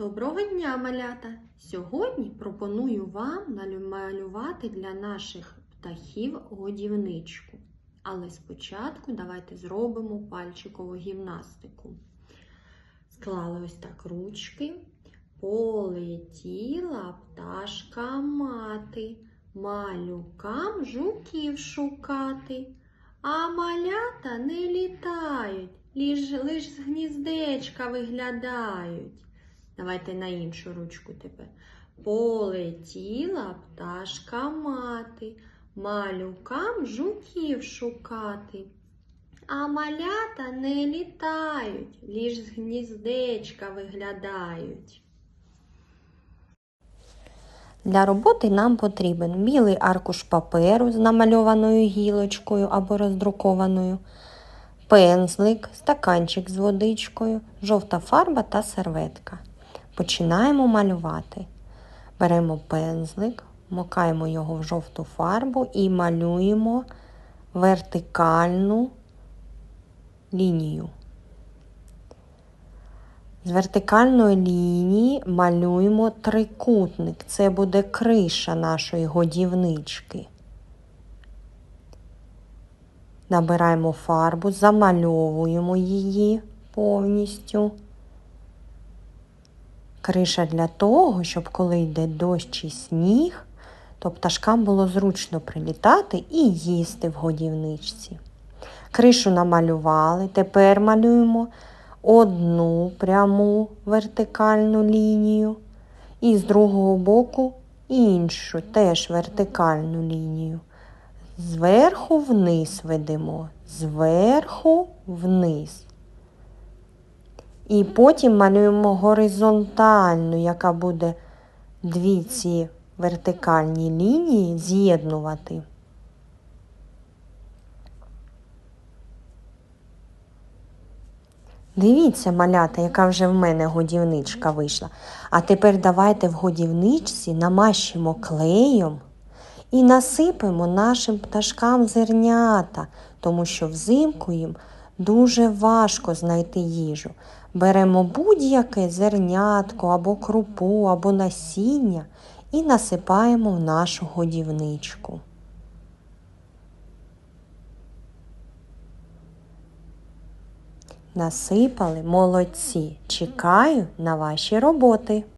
Доброго дня, малята! Сьогодні пропоную вам намалювати для наших птахів годівничку. Але спочатку давайте зробимо пальчикову гімнастику. Склали ось так ручки. Полетіла пташка мати, малюкам жуків шукати. А малята не літають, лиш, лиш з гніздечка виглядають. Давайте на іншу ручку тепер. Полетіла пташка мати, малюкам жуків шукати. А малята не літають, лиш з гніздечка виглядають. Для роботи нам потрібен білий аркуш паперу з намальованою гілочкою або роздрукованою, пензлик, стаканчик з водичкою, жовта фарба та серветка. Починаємо малювати. Беремо пензлик, мокаємо його в жовту фарбу і малюємо вертикальну лінію. З вертикальної лінії малюємо трикутник. Це буде криша нашої годівнички. Набираємо фарбу, замальовуємо її повністю. Криша для того, щоб коли йде дощ чи сніг, то пташкам було зручно прилітати і їсти в годівничці. Кришу намалювали, тепер малюємо одну пряму вертикальну лінію і з другого боку іншу теж вертикальну лінію. Зверху вниз ведемо, зверху вниз. І потім малюємо горизонтальну, яка буде дві ці вертикальні лінії з'єднувати. Дивіться, малята, яка вже в мене годівничка вийшла. А тепер давайте в годівничці намащимо клеєм і насипемо нашим пташкам зернята, тому що взимку їм дуже важко знайти їжу. Беремо будь-яке зернятко або крупу, або насіння і насипаємо в нашу годівничку. Насипали молодці. Чекаю на ваші роботи.